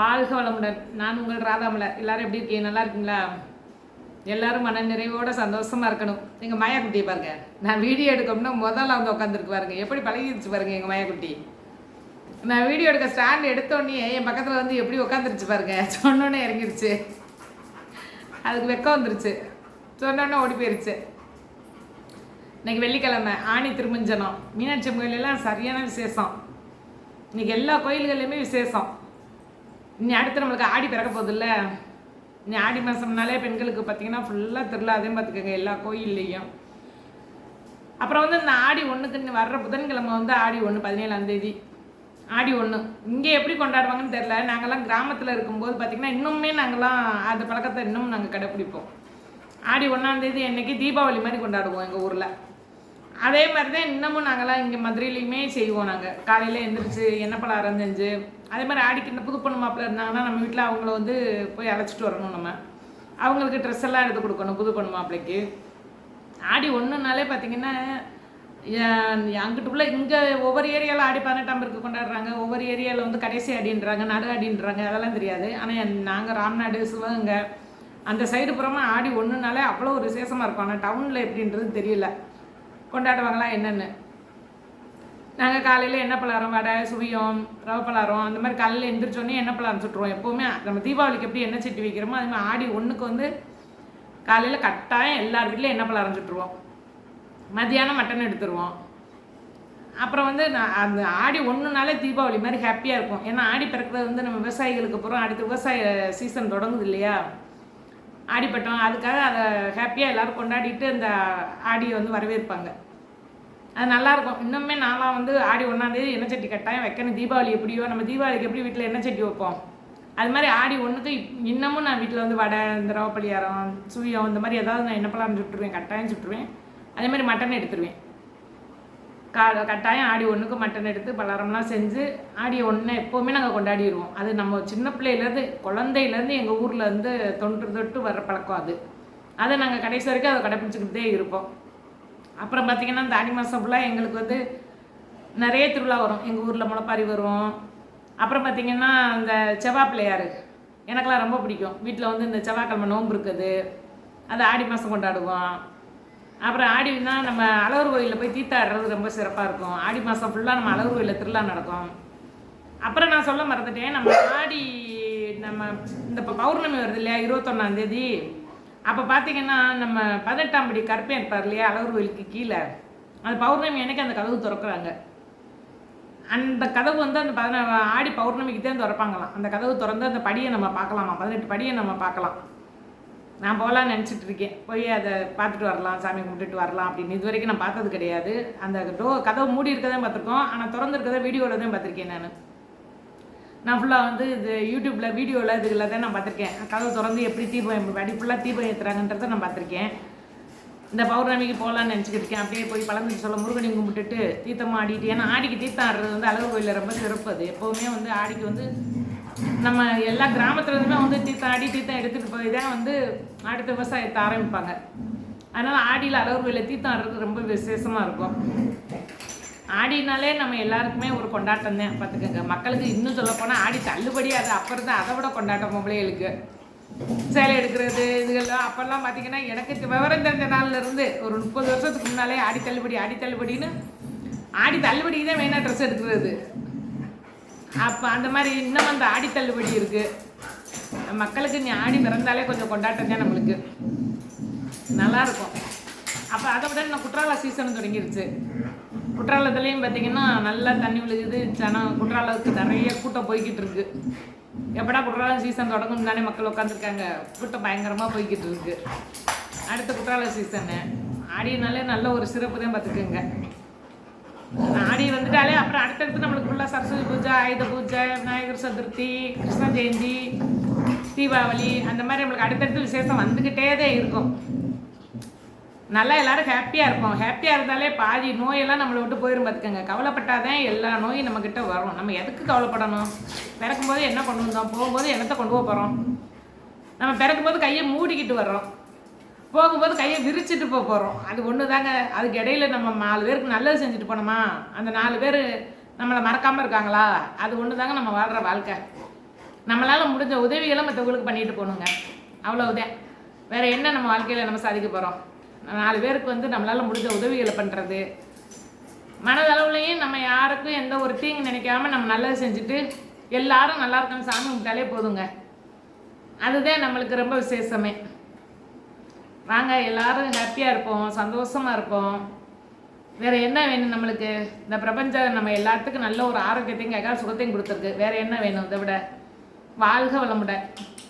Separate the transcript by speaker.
Speaker 1: வாழ்க வளமுடன் நான் உங்கள் ராதாமலர் எல்லாரும் எப்படி இருக்கீங்க நல்லா இருக்கீங்களா எல்லாரும் மன நிறைவோட சந்தோஷமாக இருக்கணும் எங்கள் மாயாக்குட்டியை பாருங்க நான் வீடியோ எடுக்கணும்னா முதல்ல வந்து உட்காந்துருக்கு பாருங்க எப்படி பழகிடுச்சு பாருங்க எங்கள் மாயாக்குட்டி நான் வீடியோ எடுக்க ஸ்டாண்ட் எடுத்தோடனே என் பக்கத்தில் வந்து எப்படி உட்காந்துருச்சு பாருங்க சொன்னோன்னே இறங்கிருச்சு அதுக்கு வெக்கம் வந்துருச்சு சொன்னோன்னே ஓடி போயிருச்சு இன்னைக்கு வெள்ளிக்கிழமை ஆணி திருமஞ்சனம் மீனாட்சி எல்லாம் சரியான விசேஷம் இன்னைக்கு எல்லா கோயில்கள்லையுமே விசேஷம் இனி அடுத்து நம்மளுக்கு ஆடி பிறக்க போதில்ல இனி ஆடி மாதம்னாலே பெண்களுக்கு பார்த்தீங்கன்னா ஃபுல்லாக திருவிழா அதையும் பார்த்துக்கோங்க எல்லா கோயில்லையும் அப்புறம் வந்து இந்த ஆடி ஒன்றுக்கு வர்ற புதன்கிழமை வந்து ஆடி ஒன்று பதினேழாந்தேதி ஆடி ஒன்று இங்கே எப்படி கொண்டாடுவாங்கன்னு தெரில நாங்கள்லாம் கிராமத்தில் இருக்கும்போது பார்த்திங்கன்னா இன்னுமே நாங்கள்லாம் அந்த பழக்கத்தை இன்னும் நாங்கள் கடைப்பிடிப்போம் ஆடி ஒன்றாந்தேதி என்றைக்கு தீபாவளி மாதிரி கொண்டாடுவோம் எங்கள் ஊரில் அதே மாதிரி தான் இன்னமும் நாங்கள்லாம் இங்கே மதுரையிலையுமே செய்வோம் நாங்கள் காலையில் எழுந்திரிச்சு எண்ணெய் பழம் அரைஞ்சிஞ்சு அதே மாதிரி ஆடிக்கிட்ட புது பொண்ணு மாப்பிள்ள இருந்தாங்கன்னா நம்ம வீட்டில் அவங்கள வந்து போய் அழைச்சிட்டு வரணும் நம்ம அவங்களுக்கு ட்ரெஸ் எல்லாம் எடுத்து கொடுக்கணும் புது பொண்ணு மாப்பிள்ளைக்கு ஆடி ஒன்றுனாலே பார்த்தீங்கன்னா அங்கிட்டுக்குள்ளே இங்கே ஒவ்வொரு ஏரியாவில் ஆடி பதினெட்டாம் பேருக்கு கொண்டாடுறாங்க ஒவ்வொரு ஏரியாவில் வந்து கடைசி ஆடின்றாங்க நடு ஆடின்றாங்க அதெல்லாம் தெரியாது ஆனால் நாங்கள் ராம்நாடு சிவகங்கை அந்த சைடு புறமா ஆடி ஒன்றுனாலே அவ்வளோ ஒரு விசேஷமாக இருக்கும் ஆனால் டவுனில் எப்படின்றது தெரியல கொண்டாடுவாங்களா என்னென்னு நாங்கள் காலையில் என்ன பலாரம் வடை சுவியம் ரவை பலாரம் அந்த மாதிரி காலையில் எந்திரிச்சோன்னே எண்ணெய் பலாரம் சுட்டுருவோம் எப்போவுமே நம்ம தீபாவளிக்கு எப்படி எண்ணெய் சட்டி வைக்கிறோமோ அது மாதிரி ஆடி ஒன்றுக்கு வந்து காலையில் கட்டாயம் எல்லார் வீட்டிலையும் எண்ணெய் பலாரம் சுட்டுருவோம் மதியானம் மட்டன் எடுத்துருவோம் அப்புறம் வந்து நான் அந்த ஆடி ஒன்றுனாலே தீபாவளி மாதிரி ஹாப்பியாக இருக்கும் ஏன்னா ஆடி பிறக்கிறது வந்து நம்ம விவசாயிகளுக்கு அப்புறம் அடுத்த விவசாய சீசன் தொடங்குது இல்லையா ஆடிப்பட்டம் அதுக்காக அதை ஹாப்பியாக எல்லோரும் கொண்டாடிட்டு அந்த ஆடியை வந்து வரவேற்பாங்க அது நல்லாயிருக்கும் இன்னுமே நான்லாம் வந்து ஆடி ஒன்றாந்தேதி எண்ணெய் சட்டி கட்டாயம் வைக்கணும் தீபாவளி எப்படியோ நம்ம தீபாவளிக்கு எப்படி வீட்டில் எண்ணெய் சட்டி வைப்போம் அது மாதிரி ஆடி ஒன்றுக்கு இன்னமும் நான் வீட்டில் வந்து வடை இந்த ரவ பழியாரம் சுயம் இந்த மாதிரி ஏதாவது நான் என்ன பழம் சுட்டுருவேன் கட்டாயம் சுட்டுருவேன் அதே மாதிரி மட்டன் எடுத்துருவேன் கா கட்டாயம் ஆடி ஒன்றுக்கு மட்டன் எடுத்து பலகாரம்லாம் செஞ்சு ஆடி ஒன்று எப்போவுமே நாங்கள் கொண்டாடிடுவோம் அது நம்ம சின்ன பிள்ளையிலேருந்து குழந்தையிலேருந்து எங்கள் ஊரில் வந்து தொன்று தொட்டு வர பழக்கம் அது அதை நாங்கள் கடைசி வரைக்கும் அதை கடைப்பிடிச்சிக்கிட்டே இருப்போம் அப்புறம் பார்த்திங்கன்னா இந்த ஆடி மாதம் ஃபுல்லாக எங்களுக்கு வந்து நிறைய திருவிழா வரும் எங்கள் ஊரில் முளைப்பாரி வரும் அப்புறம் பார்த்திங்கன்னா இந்த செவ்வாய் பிள்ளையார் எனக்கெல்லாம் ரொம்ப பிடிக்கும் வீட்டில் வந்து இந்த செவ்வாய்க்கிழமை நோம்பு இருக்குது அது ஆடி மாதம் கொண்டாடுவோம் அப்புறம் ஆடினா நம்ம அழகர் கோயிலில் போய் தீத்தாடுறது ரொம்ப சிறப்பாக இருக்கும் ஆடி மாதம் ஃபுல்லாக நம்ம அழகர் கோயிலில் திருவிழா நடக்கும் அப்புறம் நான் சொல்ல மறந்துட்டேன் நம்ம ஆடி நம்ம இந்த பௌர்ணமி வருது இல்லையா இருபத்தொன்னாந்தேதி அப்போ பார்த்தீங்கன்னா நம்ம பதினெட்டாம் படி கற்பை இருப்பார் இல்லையா அழகர் கோயிலுக்கு கீழே அந்த பௌர்ணமி அன்னைக்கு அந்த கதவு திறக்கிறாங்க அந்த கதவு வந்து அந்த பதின ஆடி பௌர்ணமிக்கு தான் திறப்பாங்களாம் அந்த கதவு திறந்து அந்த படியை நம்ம பார்க்கலாமா பதினெட்டு படியை நம்ம பார்க்கலாம் நான் போகலாம் நினச்சிட்டு இருக்கேன் போய் அதை பார்த்துட்டு வரலாம் சாமி கும்பிட்டுட்டு வரலாம் அப்படின்னு இது வரைக்கும் நான் பார்த்தது கிடையாது அந்த டோ கதவு மூடி இருக்கதான் பார்த்துருக்கோம் ஆனால் திறந்துருக்கதான் வீடியோவில் தான் பார்த்துருக்கேன் நான் நான் ஃபுல்லாக வந்து இது யூடியூப்பில் வீடியோவில் இதுகளில் தான் நான் பார்த்துருக்கேன் கதை திறந்து எப்படி தீபம் அடி ஃபுல்லாக தீபம் ஏற்றுறாங்கன்றதை நான் பார்த்துருக்கேன் இந்த பௌர்ணமிக்கு போகலான்னு நினச்சிக்கிட்டு இருக்கேன் அப்படியே போய் பழந்துட்டு சொல்ல முருகனி கும்பிட்டுட்டு தீர்த்தமாக ஆடிட்டு ஏன்னா ஆடிக்கு தீர்த்தம் ஆடுறது வந்து அழகு கோயிலில் ரொம்ப சிறப்பு அது எப்போவுமே வந்து ஆடிக்கு வந்து நம்ம எல்லா கிராமத்துலேருந்துமே வந்து தீர்த்தம் ஆடி தீர்த்தம் எடுத்துகிட்டு போய் தான் வந்து அடுத்த விவசாயத்தை ஆரம்பிப்பாங்க அதனால் ஆடியில் அழகு கோயிலில் தீர்த்தம் ஆடுறது ரொம்ப விசேஷமாக இருக்கும் ஆடினாலே நம்ம எல்லாருக்குமே ஒரு கொண்டாட்டம் தான் பார்த்துக்கோங்க மக்களுக்கு இன்னும் சொல்லப்போனால் ஆடி தள்ளுபடியாது அது அப்போ அதை விட கொண்டாட்டம் பொம்பளைகளுக்கு சேலை எடுக்கிறது இதுகள்லாம் அப்போல்லாம் பார்த்தீங்கன்னா எனக்கு விவரம் தெரிஞ்ச நாள்லேருந்து ஒரு முப்பது வருஷத்துக்கு முன்னாலே ஆடி தள்ளுபடி ஆடி தள்ளுபடின்னு ஆடி தள்ளுபடி தான் மெயினாக ட்ரெஸ் எடுக்கிறது அப்போ அந்த மாதிரி இன்னும் அந்த ஆடி தள்ளுபடி இருக்குது மக்களுக்கு நீ ஆடி பிறந்தாலே கொஞ்சம் கொண்டாட்டம் தான் நம்மளுக்கு நல்லாயிருக்கும் அப்போ அதை விட நான் குற்றால சீசன் தொடங்கிருச்சு குற்றாலத்துலேயும் பார்த்தீங்கன்னா நல்லா தண்ணி விழுகுது ஜனம் குற்றாலத்துக்கு நிறைய கூட்டம் போய்கிட்டு இருக்கு எப்படா குற்றால சீசன் தொடங்கும் தானே மக்கள் உட்காந்துருக்காங்க கூட்டம் பயங்கரமாக போய்கிட்டு இருக்கு அடுத்த குற்றால சீசனு ஆடினாலே நல்ல ஒரு சிறப்பு தான் பார்த்துக்கோங்க ஆடி வந்துட்டாலே அப்புறம் அடுத்தடுத்து நம்மளுக்கு ஃபுல்லாக சரஸ்வதி பூஜை ஆயுத பூஜை விநாயகர் சதுர்த்தி கிருஷ்ண ஜெயந்தி தீபாவளி அந்த மாதிரி நம்மளுக்கு அடுத்தடுத்து விசேஷம் வந்துக்கிட்டே தான் இருக்கும் நல்லா எல்லாரும் ஹாப்பியாக இருப்போம் ஹாப்பியாக இருந்தாலே பாதி நோயெல்லாம் நம்மளை விட்டு போயிடும் பார்த்துக்கோங்க கவலைப்பட்டாதான் எல்லா நோயும் நம்மக்கிட்ட வரும் நம்ம எதுக்கு கவலைப்படணும் பிறக்கும் போது என்ன கொண்டு வந்தோம் போகும்போது என்னத்தை கொண்டு போக போகிறோம் நம்ம பிறக்கும் போது கையை மூடிக்கிட்டு வர்றோம் போகும்போது கையை விரிச்சிட்டு போக போகிறோம் அது ஒன்று தாங்க அதுக்கு இடையில நம்ம நாலு பேருக்கு நல்லது செஞ்சுட்டு போனோமா அந்த நாலு பேர் நம்மளை மறக்காமல் இருக்காங்களா அது ஒன்று தாங்க நம்ம வாழ்கிற வாழ்க்கை நம்மளால் முடிஞ்ச உதவிகளை மற்றவங்களுக்கு பண்ணிட்டு போகணுங்க அவ்வளவுதான் வேறு என்ன நம்ம வாழ்க்கையில் நம்ம சாதிக்க போகிறோம் நாலு பேருக்கு வந்து நம்மளால் முடிஞ்ச உதவிகளை பண்ணுறது மனதளவுலையும் நம்ம யாருக்கும் எந்த ஒரு தீங்கு நினைக்காம நம்ம நல்லது செஞ்சுட்டு எல்லாரும் நல்லா இருக்கணும் சாமி கும்பிட்டாலே போதுங்க அதுதான் நம்மளுக்கு ரொம்ப விசேஷமே வாங்க எல்லாரும் ஹாப்பியாக இருப்போம் சந்தோஷமாக இருப்போம் வேறு என்ன வேணும் நம்மளுக்கு இந்த பிரபஞ்சம் நம்ம எல்லாத்துக்கும் நல்ல ஒரு ஆரோக்கியத்தையும் கேட்க சுகத்தையும் கொடுத்துருக்கு வேறு என்ன வேணும் இதை விட வாழ்க வளமுட